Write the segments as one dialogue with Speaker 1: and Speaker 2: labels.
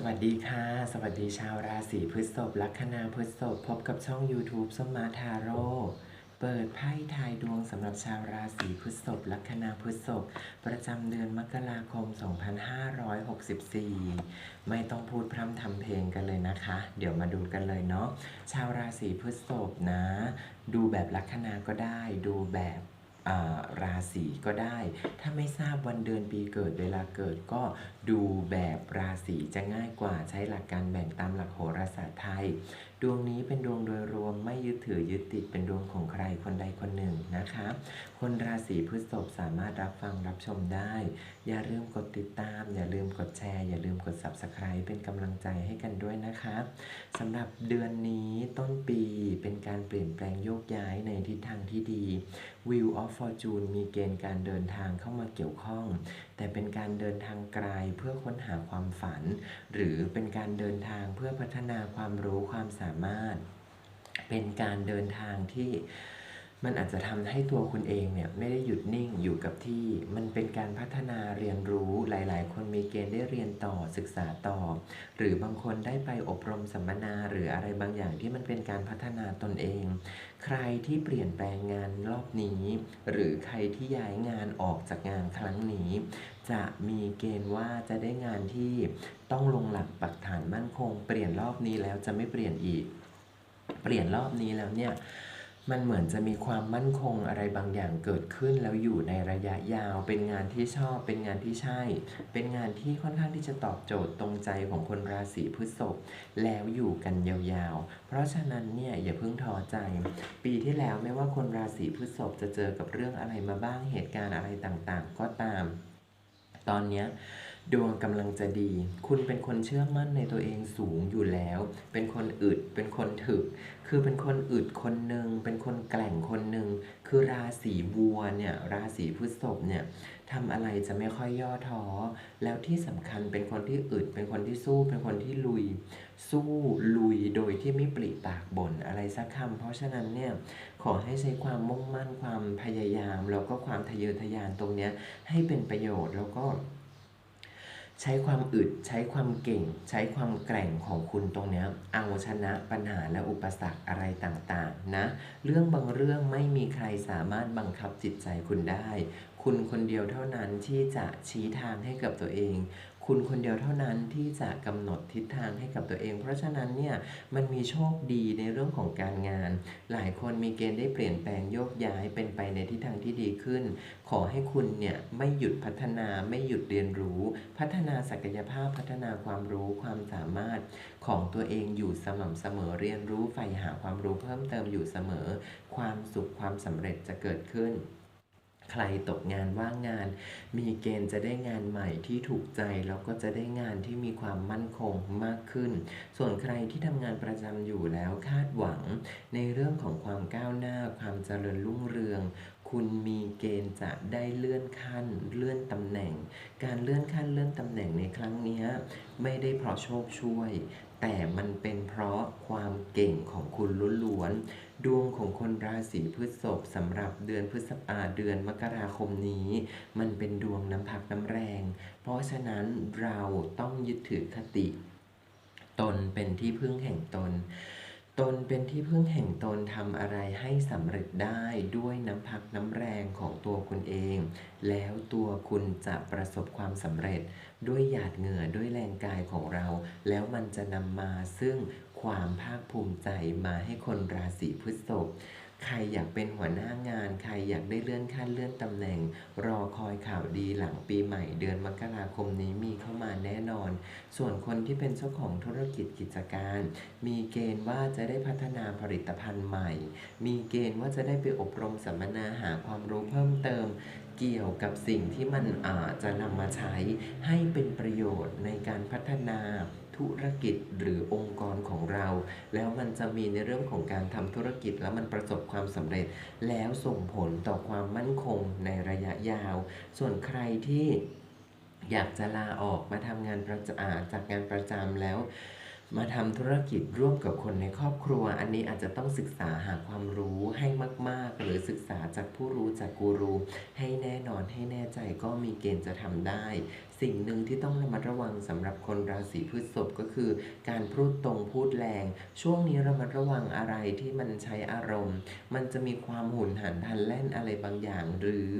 Speaker 1: สวัสดีค่ะ สวัสดีชาวราศีพฤษภลัคนาพฤษภพบกับช่อง YouTube สมมาทาโร่เปิดไพ่ทายดวงสำหรับชาวราศีพฤษภลัคนาพฤษภประจำเดือนมกราคม 2564 ไม่ต้องพูดพร่ำทำเพลงกันเลยนะคะ เดี๋ยวมาดูกันเลยเนาะชาวราศีพฤษภนะ ดูแบบลัคนาก็ได้ ดูแบบ ราศีก็ได้ ถ้าไม่ทราบวันเดือนปีเกิดเวลาเกิดก็ดูแบบราศีจะง่ายกว่าใช้หลักการแบ่งตามหลักโหราศาสตร์ไทย ดวงนี้เป็นดวงโดยรวมไม่ยึดถือยึดติดเป็นดวงของใครคนใดคนหนึ่งนะคะ คนราศีพฤษภสามารถรับฟังรับชมได้ อย่าลืมกดติดตาม อย่าลืมกดแชร์ อย่าลืมกด subscribe เป็นกำลังใจให้กันด้วยนะคะสำหรับเดือนนี้ต้นปีเป็นการเปลี่ยนแปลงโยกย้ายในทิศทางที่ดี Wheel of Fortune มีเกณฑ์การเดินทางเข้ามาเกี่ยวข้อง แต่เป็นการเดินทางไกลเพื่อค้นหาความฝัน หรือเป็นการเดินทางเพื่อพัฒนาความรู้ความสามารถ เป็นการเดินทางที่ มันอาจจะทำให้ตัวคุณเองเนี่ยไม่ได้หยุดนิ่งอยู่กับที่ มันเป็นการพัฒนาเรียนรู้หลาย ๆ คนมีเกณฑ์ได้เรียนต่อศึกษาต่อ หรือบางคนได้ไปอบรมสัมมนาหรืออะไรบางอย่างที่มันเป็นการพัฒนาตนเอง ใครที่เปลี่ยนแปลงงานรอบนี้ หรือใครที่ย้ายงานออกจากงานครั้งนี้ จะมีเกณฑ์ว่าจะได้งานที่ต้องลงหลักปักฐานมั่นคง เปลี่ยนรอบนี้แล้วจะไม่เปลี่ยนอีก เปลี่ยนรอบนี้แล้วเนี่ย มันเหมือนจะมีความมั่นคงอะไรบางอย่างเกิดขึ้นแล้วอยู่ในระยะยาว เป็นงานที่ชอบ เป็นงานที่ใช่ เป็นงานที่ค่อนข้างที่จะตอบโจทย์ตรงใจของคนราศีพฤษภแล้วอยู่กันยาวๆ เพราะฉะนั้นเนี่ยอย่าเพิ่งท้อใจ ปีที่แล้วไม่ว่าคนราศีพฤษภจะเจอกับเรื่องอะไรมาบ้างเหตุการณ์อะไรต่างๆ ก็ตาม ตอนเนี้ย ดวงกำลังจะดี คุณเป็นคนเชื่อมั่นในตัวเองสูงอยู่แล้ว เป็นคนอึด เป็นคนถึก คือเป็นคนอึดคนหนึ่ง เป็นคนแกล่งคนหนึ่ง คือราศีวัวเนี่ย ราศีพฤษภเนี่ยทำอะไรจะไม่ค่อยย่อท้อ แล้วที่สำคัญเป็นคนที่อึด เป็นคนที่สู้ เป็นคนที่ลุย สู้ลุยโดยที่ไม่ปริปากบ่นอะไรสักคำ เพราะฉะนั้นเนี่ยขอให้ใช้ความมุ่งมั่น ความพยายาม แล้วก็ความทะเยอทะยานตรงเนี้ยให้เป็นประโยชน์แล้วก็ ใช้ความอึดใช้ความเก่ง ใช้ความแกร่งของคุณตรงนี้เอาชนะปัญหาและอุปสรรคอะไรต่างๆนะ เรื่องบางเรื่องไม่มีใครสามารถบังคับจิตใจคุณได้ คุณคนเดียวเท่านั้นที่จะชี้ทางให้กับตัวเอง คุณคนเดียวเท่านั้นที่จะกำหนดทิศทางให้กับตัวเอง เพราะฉะนั้นเนี่ยมันมีโชคดีในเรื่องของการงาน หลายคนมีเกณฑ์ได้เปลี่ยนแปลงโยกย้ายเป็นไปในทิศทางที่ดีขึ้น ขอให้คุณเนี่ยไม่หยุดพัฒนาไม่หยุดเรียนรู้ พัฒนาศักยภาพพัฒนาความรู้ความสามารถของตัวเองอยู่สม่ำเสมอเรียนรู้ใฝ่หาความรู้เพิ่มเติมอยู่เสมอ ความสุขความสำเร็จจะเกิดขึ้น ใครตกงานว่างงาน มีเกณฑ์จะได้งานใหม่ที่ถูกใจแล้วก็จะได้งานที่มีความมั่นคงมากขึ้น ส่วนใครที่ทำงานประจำอยู่แล้วคาดหวัง ในเรื่องของความก้าวหน้าความเจริญรุ่งเรืองคุณมีเกณฑ์จะได้เลื่อนขั้นเลื่อนตำแหน่ง การเลื่อนขั้นเลื่อนตำแหน่งในครั้งนี้ไม่ได้เพราะโชคช่วย แต่มันเป็น ราะความเก่งของคุณล้วนๆ ดวงของคนราศีพฤษภสำหรับเดือนพฤษภาเดือนมกราคมนี้ มันเป็นดวงน้ำพักน้ำแรง เพราะฉะนั้นเราต้องยึดถือคติ ตนเป็นที่พึ่งแห่งตน ตนเป็นที่พึ่งแห่งตนทำอะไรให้สำเร็จได้ด้วยน้ำพักน้ำแรงของตัวคุณเอง แล้วตัวคุณจะประสบความสำเร็จ ด้วยหยาดเหงื่อด้วยแรงกายของเรา แล้วมันจะนำมาซึ่งความภาคภูมิใจมาให้คนราศีพฤษภ ใครอยากเป็นหัวหน้างาน ใครอยากได้เลื่อนขั้นเลื่อนตำแหน่ง รอคอยข่าวดีหลังปีใหม่เดือนมกราคมนี้มีเข้ามาแน่นอน ส่วนคนที่เป็นเจ้าของธุรกิจกิจการ มีเกณฑ์ว่าจะได้พัฒนาผลิตภัณฑ์ใหม่ มีเกณฑ์ว่าจะได้ไปอบรมสัมมนาหาความรู้เพิ่มเติมเกี่ยวกับสิ่งที่มันอาจจะนำมาใช้ให้เป็นประโยชน์ในการพัฒนา ธุรกิจหรือองค์กรของเรา แล้วมันจะมีในเรื่องของการทำธุรกิจแล้วมันประสบความสำเร็จ แล้วส่งผลต่อความมั่นคงในระยะยาว ส่วนใครที่อยากจะลาออกมาทำงานประจาจากงานประจำแล้ว มาทำธุรกิจร่วมกับคนในครอบครัว อันนี้อาจจะต้องศึกษาหาความรู้ให้มาก ๆ หรือศึกษาจากผู้รู้จากกูรู ให้แน่นอนให้แน่ใจก็มีเกณฑ์จะทำได้ สิ่งหนึ่งที่ต้องระมัดระวังสำหรับคนราศีพฤษภก็คือ การพูดตรงพูดแรง ช่วงนี้ระมัดระวังอะไรที่มันใช้อารมณ์ มันจะมีความหุนหันทันแล่นอะไรบางอย่าง หรือ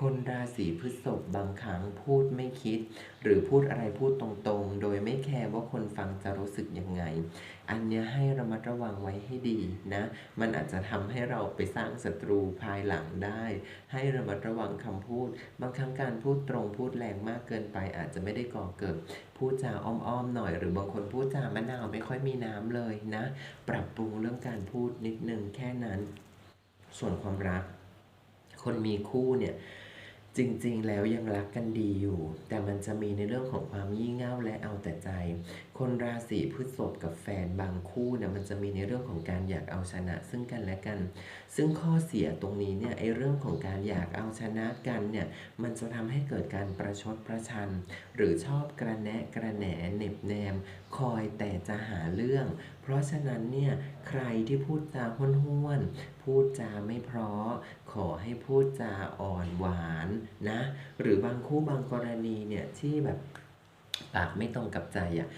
Speaker 1: คนราศีพฤษภบางครั้งพูดไม่คิด หรือพูดอะไรพูดตรงๆ โดยไม่แคร์ว่าคนฟังจะรู้สึกยังไง อันเนี้ยให้ระมัดระวังไว้ให้ดีนะ มันอาจจะทำให้เราไปสร้างศัตรูภายหลังได้ ให้ระมัดระวังคำพูด บางครั้งการพูดตรงพูดแรงมากเกินไป อาจจะไม่ได้ก่อเกิด พูดจาอ้อมๆหน่อย หรือบางคนพูดจามะนาวไม่ค่อยมีน้ำเลยนะ ปรับปรุงเรื่องการพูดนิดนึงแค่นั้น ส่วนความรัก คนมีคู่เนี่ยจริงๆ แล้วยังรักกันดีอยู่ แต่มันจะมีในเรื่องของความยี่เง่าและเอาแต่ใจคนราศีพฤษภกับแฟนบางคู่เนี่ยมันจะมีในเรื่องของการอยากเอาชนะ ซึ่งกันและกัน ซึ่งข้อเสียตรงนี้เนี่ยไอ้เรื่องของการอยากเอาชนะกันเนี่ยมันจะทำให้เกิดการประชดประชัน หรือชอบกระแนะกระแหนเหน็บแนม คอยแต่จะหาเรื่อง เพราะฉะนั้นเนี่ยใครที่พูดจาห้วนๆพูดจาไม่เพราะขอให้พูดจาอ่อนหวานนะหรือบางคู่บางกรณีเนี่ยที่แบบปากไม่ตรงกับใจอะ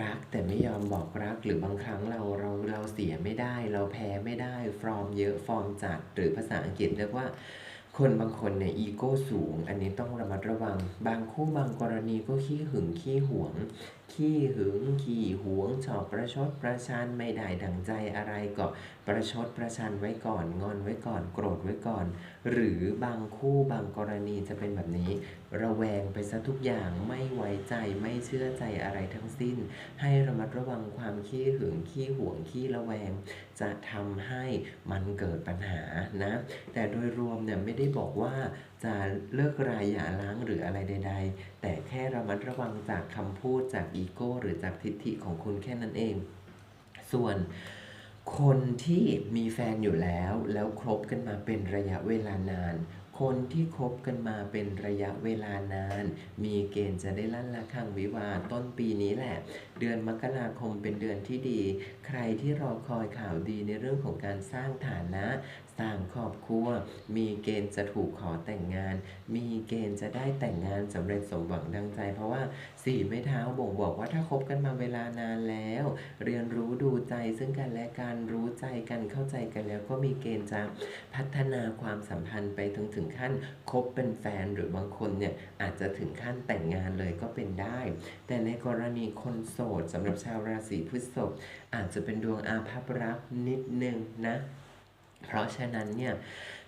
Speaker 1: รักแต่ไม่ยอมบอกรักหรือบางครั้งเราเราเราเสียไม่ได้ เราแพ้ไม่ได้ฟอร์มเยอะฟอร์มจัดหรือภาษาอังกฤษเรียกว่า คนบางคนเนี่ยอีโก้สูง อันนี้ต้องระมัดระวัง บางคู่บางกรณีก็ขี้หึงขี้หวง ขี้หึงขี้หวงชอบประชดประชันไม่ได้ดังใจอะไรก็ ประชดประชันไว้ก่อน งอนไว้ก่อนโกรธไว้ก่อน หรือบางคู่บางกรณีจะเป็นแบบนี้ ระแวงไปซะทุกอย่างไม่ไว้ใจไม่เชื่อใจอะไรทั้งสิ้น ให้ระมัดระวังความขี้หึงขี้หวงขี้ระแวง จะทำให้มันเกิดปัญหานะ แต่โดยรวมเนี่ยไม่ได้บอกว่าจะเลิกรายอย่าล้างหรืออะไรใด ๆ แต่แค่ระมัดระวังจากคำพูดจากอีโก้หรือจากทิฐิของคุณแค่นั้นเอง ส่วน คนที่มีแฟนอยู่แล้ว แล้วคบกันมาเป็นระยะเวลานาน คนที่คบกันมาเป็นระยะเวลานาน มีเกณฑ์จะได้ลั่นละคังวิวาต้นปีนี้แหละ เดือนมกราคมเป็นเดือนที่ดี ใครที่รอคอยข่าวดีในเรื่องของการสร้างฐานะ สร้างครอบครัว มีเกณฑ์จะถูกขอแต่งงาน มีเกณฑ์จะได้แต่งงานสำเร็จสมหวังดังใจ เพราะว่าสี่ไม้เท้าบ่งบอกว่าถ้าคบกันมาเวลานานแล้ว เรียนรู้ดูใจซึ่งกันและการรู้ใจกันเข้าใจกันแล้วก็มีเกณฑ์จะพัฒนาความสัมพันธ์ไปถึงถึงขั้นคบเป็นแฟนหรือบางคนเนี่ยอาจจะถึงขั้นแต่งงานเลยก็เป็นได้ แต่ในกรณีคนโสดสำหรับชาวราศีพฤษภอาจจะเป็นดวงอาภัพรักนิดนึงนะ เพราะฉะนั้นเนี่ย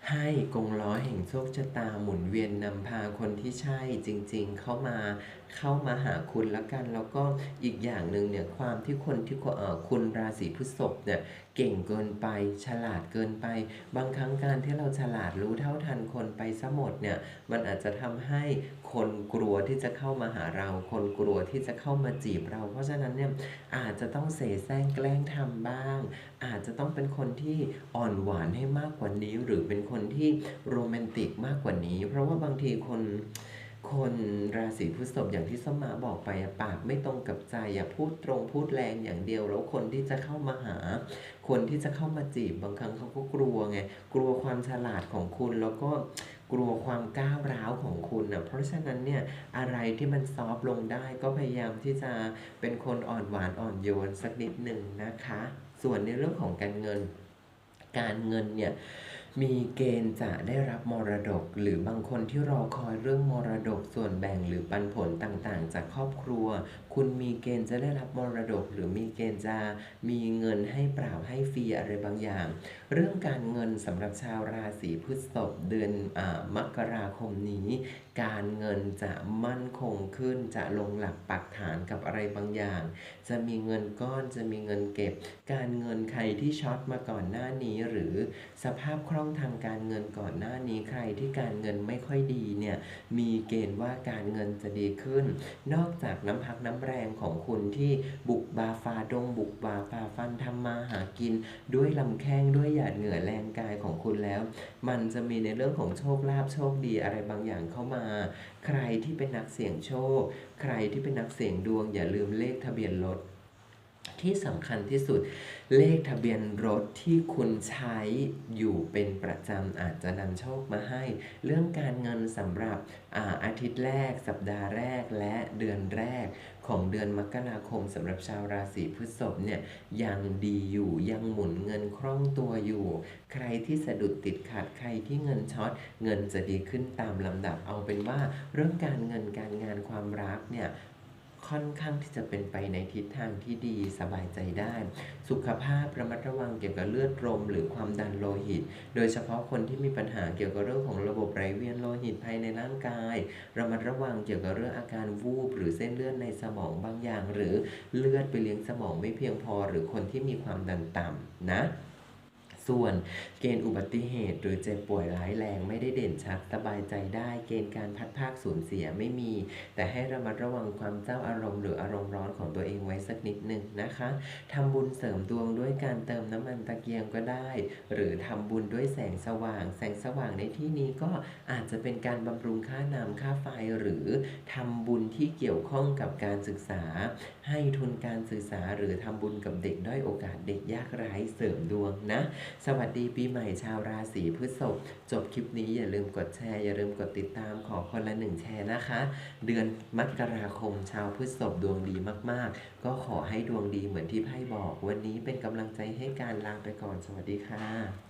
Speaker 1: ให้กงล้อแห่งโชคชะตาหมุนเวียนนำพาคนที่ใช่จริงๆ เข้ามาเข้ามาหาคุณแล้วกัน แล้วก็อีกอย่างหนึ่งเนี่ยความที่คนที่เออคุณราศีพฤษภเนี่ยเก่งเกินไปฉลาดเกินไป บางครั้งการที่เราฉลาดรู้เท่าทันคนไปซะหมดเนี่ยมันอาจจะทำให้คนกลัวที่จะเข้ามาหาเรา คนกลัวที่จะเข้ามาจีบเรา เพราะฉะนั้นเนี่ยอาจจะต้องเสแสร้งแกล้งทำบ้าง อาจจะต้องเป็นคนที่อ่อนหวานให้มากกว่านี้หรือเป็นคนที่โรแมนติกมากกว่านี้ เพราะว่าบางทีคนคนราศีพฤษภอย่างที่สมมาบอกไปปากไม่ตรงกับใจอย่าพูดตรงพูดแรงอย่างเดียว แล้วคนที่จะเข้ามาหา คนที่จะเข้ามาจีบบางครั้งเขาก็กลัวไงกลัวความฉลาดของคุณแล้วก็กลัวความก้าวร้าวของคุณอะเพราะฉะนั้นเนี่ยอะไรที่มันซอฟต์ลงได้ก็พยายามที่จะเป็นคนอ่อนหวานอ่อนโยนสักนิดหนึ่งนะคะ ส่วนในเรื่องของการเงิน การเงินเนี่ย มีเกณฑ์จะได้รับมรดก หรือบางคนที่รอคอยเรื่องมรดกส่วนแบ่งหรือปันผลต่างๆ จากครอบครัว คุณมีเกณฑ์จะได้รับมรดก หรือมีเกณฑ์จะมีเงินให้เปล่าให้ฟรีอะไรบางอย่าง เรื่องการเงินสำหรับชาวราศีพฤษภเดือนอามกราคมนี้ การเงินจะมั่นคงขึ้น จะลงหลักปักฐานกับอะไรบางอย่าง จะมีเงินก้อนจะมีเงินเก็บ การเงินใครที่ช็อตมาก่อนหน้านี้ หรือสภาพคล่องทางการเงินก่อนหน้านี้ใครที่การเงินไม่ค่อยดีเนี่ยมีเกณฑ์ว่าการเงินจะดีขึ้น นอกจากน้ำพักน้ำแรงของคุณที่บุกบาฟาดง บุกบาฟาฟันทำมาหากิน ด้วยลำแข้งด้วยหยาดเหงื่อแรงกาย แล้ว มันจะมีในเรื่องของโชคลาภโชคดีอะไรบางอย่างเข้ามา ใครที่เป็นนักเสี่ยงโชค ใครที่เป็นนักเสี่ยงดวงอย่าลืมเลขทะเบียนรถ ที่สำคัญที่สุด เลขทะเบียนรถที่คุณใช้อยู่เป็นประจำอาจจะนำโชคมาให้ เรื่องการเงินสำหรับอาอาทิตย์แรก สัปดาห์แรกและเดือนแรกของเดือนมกราคมสำหรับชาวราศีพฤษภเนี่ยยังดีอยู่ยังหมุนเงินคล่องตัวอยู่ ใครที่สะดุดติดขัดใครที่เงินช็อตเงินจะดีขึ้นตามลำดับเอาเป็นว่า เรื่องการเงินการงานความรักเนี่ย ค่อนข้างที่จะเป็นไปในทิศทางที่ดีสบายใจได้ สุขภาพระมัดระวังเกี่ยวกับเลือดลมหรือความดันโลหิต โดยเฉพาะคนที่มีปัญหาเกี่ยวกับเรื่องของระบบไหลเวียนโลหิตภายในร่างกายระมัดระวังเกี่ยวกับเรื่องอาการวูบ หรือเส้นเลือดในสมองบางอย่าง หรือเลือดไปเลี้ยงสมองไม่เพียงพอ หรือคนที่มีความดันต่ำนะ ส่วนเกณฑ์อุบัติเหตุ หรือเจ็บป่วยร้ายแรงไม่ได้เด่นชัดสบายใจได้ เกณฑ์การพัดภาคสูญเสียไม่มี แต่ให้ระมัดระวังความเจ้าอารมณ์หรืออารมณ์ร้อนของตัวเองไว้สักนิดหนึ่งนะคะทำบุญเสริมดวงด้วยการเติมน้ำมันตะเกียงก็ได้ หรือทำบุญด้วยแสงสว่าง แสงสว่างในที่นี้ก็อาจจะเป็นการบำรุงค่าน้ำค่าไฟหรือทำบุญที่เกี่ยวข้องกับการศึกษา ให้ทุนการศึกษาหรือทำบุญกับเด็กด้อยโอกาสเด็กยากไร้เสริมดวงนะสวัสดีปีใหม่ชาวราศีพฤษภจบคลิปนี้อย่าลืมกดแชร์อย่าลืมกดติดตามขอคนละหนึ่งแชร์นะคะ เดือนมกราคมชาวพฤษภดวงดีมากๆ ก็ขอให้ดวงดีเหมือนที่ไพ่บอก วันนี้เป็นกำลังใจให้การลาไปก่อนสวัสดีค่ะ